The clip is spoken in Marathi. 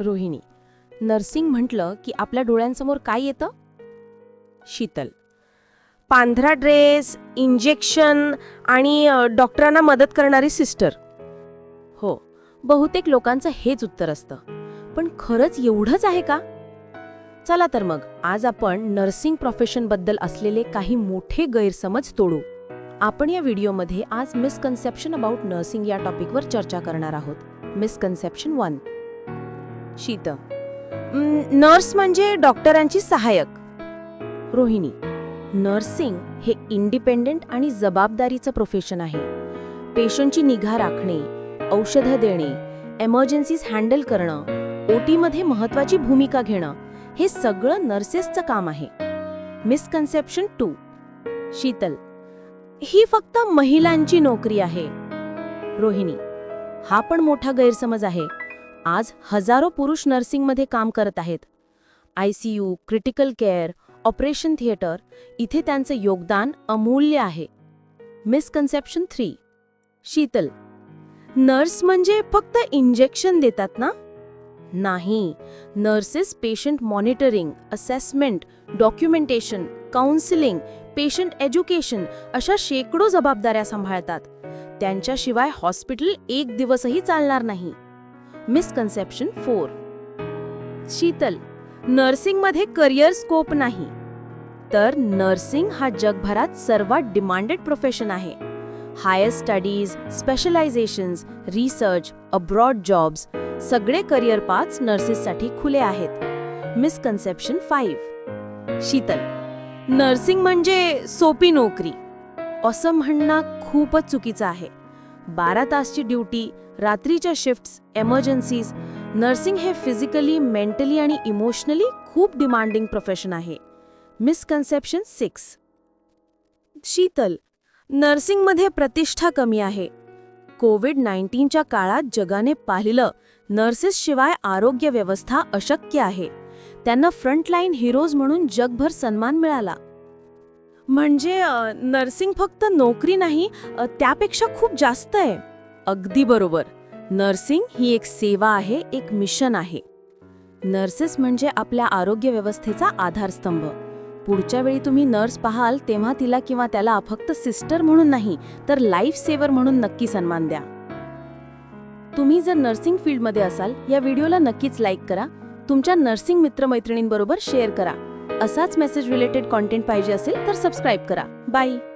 रोहिणी. नर्सिंग म्हटलं की आपल्या डोळ्यांसमोर काय येतं? शीतल. पांढरा ड्रेस इंजेक्शन आणि डॉक्टरांना मदत करणारी सिस्टर. हो बहुतेक लोकांचं हेच उत्तर असतं. पण खरंच एवढंच आहे का? चला तर मग आज आपण नर्सिंग प्रोफेशनबद्दल असलेले काही मोठे गैरसमज तोडू. आपण या व्हिडिओमध्ये आज मिसकन्सेप्शन अबाउट नर्सिंग या टॉपिकवर चर्चा करणार आहोत. मिसकन्सेप्शन वन शीत. नर्स म्हणजे डॉक्टरांची सहाय्यक. रोहिणी. नर्सिंग हे इंडिपेंडेंट आणि जबाबदारीचं प्रोफेशन आहे. पेशंटची निगा राखणे औषधं देणे एमर्जन्सीज हँडल करणं ओटीमध्ये महत्वाची भूमिका घेणं हे सगळं नर्सेसचं काम आहे. Misconception to Sheetal. ही फक्त महिलांची नोकरी आहे. रोहिणी. हा पण मोठा गैरसमज आहे. आज हजारो पुरुष नर्सिंगमध्ये काम करत आहेत. I C U critical care operation theatre इथे त्यांचं योगदान अमूल्य आहे. Misconception three. शीतल. नर्स म्हणजे फक्त इंजेक्शन देतात ना? नाही. Nurses patient monitoring assessment documentation counselling patient education अशा शेकडो जबाबदाऱ्या सांभाळतात. त्यांच्याशिवाय हॉस्पिटल एक दिवसही चालणार नाही. मिसकन्सेप्शन फोर शीतल नर्सिंगमध्ये करिअर स्कोप नाही. तर नर्सिंग हा जगभरात सर्वात डिमांडेड प्रोफेशन आहे. Higher studies specialisations research abroad jobs सगळे करिअर पाच नर्सेससाठी खुले आहेत. मिसकन्सेप्शन फाईव्ह शीतल नर्सिंग म्हणजे सोपी नोकरी. असं म्हणणं खूपच चुकीचं आहे. बारा तासची ड्युटी रात्रीच्या शिफ्ट्स एमर्जन्सीज नर्सिंग हे फिजिकली मेंटली आणि इमोशनली खूप डिमांडिंग प्रोफेशन आहे. Misconception six Sheetal. नर्सिंगमध्ये प्रतिष्ठा कमी आहे. कोविड नाईन्टीनच्या काळात जगाने पाहिलं नर्सेसशिवाय आरोग्य व्यवस्था अशक्य आहे. त्यांना फ्रंटलाईन हिरोज म्हणून जगभर सन्मान मिळाला. म्हणजे नर्सिंग फक्त नोकरी नाही त्यापेक्षा खूप जास्त आहे. अगदी बरोबर. नर्सिंग ही एक सेवा आहे एक मिशन आहे. नर्सेस म्हणजे आपल्या आरोग्य व्यवस्थेचा आधारस्तंभ. पुढच्या वेळी तुम्ही नर्स पाहाल तेव्हा तिला किंवा त्याला फक्त सिस्टर म्हणून नाही तर लाईफ सेवर म्हणून नक्की सन्मान द्या. तुम्ही जर नर्सिंग फील्डमध्ये असाल या व्हिडिओला नक्कीच लाईक करा. तुमच्या नर्सिंग मित्रमैत्रिणींबरोबर शेअर करा. असाच मेसेज रिलेटेड कॉन्टेंट पाहिजे असेल तर सबस्क्राईब करा. बाय